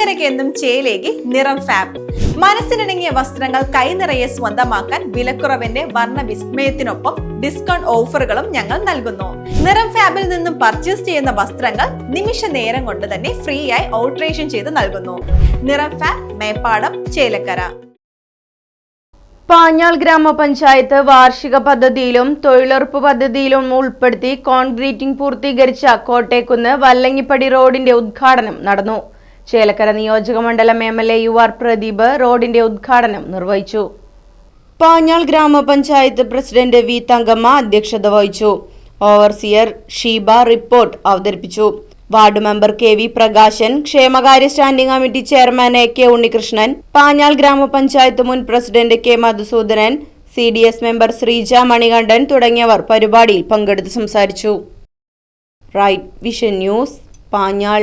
ചേലക്കരയ്ക്ക് എന്നും ചേലേക്ക് നിറം ഫാബ് മനസ്സിനിണങ്ങിയ വസ്ത്രങ്ങൾ കൈനിറയെ സ്വന്തമാക്കാൻ വിലക്കുറവിന്റെ വർണ വിസ്മയത്തിനൊപ്പം ഡിസ്കൗണ്ട് ഓഫറുകളും ഞങ്ങൾ നൽകുന്നു. നിറം ഫാബിൽ നിന്നും പർച്ചേസ് ചെയ്യുന്ന വസ്ത്രങ്ങൾ നിമിഷ നേരം കൊണ്ട് തന്നെ ഫ്രീ ആയി ഓൾട്രേഷൻ ചെയ്ത് നൽകുന്നു. നിറം ഫാബ് മേപ്പാടം ചേലക്കര. പാഞ്ഞാൾ ഗ്രാമപഞ്ചായത്ത് വാർഷിക പദ്ധതിയിലും തൊഴിലുറപ്പ് പദ്ധതിയിലും ഉൾപ്പെടുത്തി കോൺക്രീറ്റിംഗ് പൂർത്തീകരിച്ച കോട്ടേക്കുന്ന് വല്ലങ്ങിപ്പടി റോഡിന്റെ ഉദ്ഘാടനം നടന്നു. ചേലക്കര നിയോജക മണ്ഡലം M L A U R Pradeep റോഡിന്റെ ഉദ്ഘാടനം നിർവഹിച്ചു. പാഞ്ഞാൾ ഗ്രാമപഞ്ചായത്ത് പ്രസിഡന്റ് വി തങ്കമ്മ അധ്യക്ഷത വഹിച്ചു. ഓവർസിയർ ഷീബ റിപ്പോർട്ട് അവതരിപ്പിച്ചു. Ward member K V Prakashan ക്ഷേമകാര്യ standing committee chairman A K Unnikrishnan Panjal ഗ്രാമപഞ്ചായത്ത് മുൻ president K Madhusoodanan C D S member Sreeja Manikandan തുടങ്ങിയവർ പരിപാടിയിൽ പങ്കെടുത്ത് സംസാരിച്ചു. Right vision news Panjal.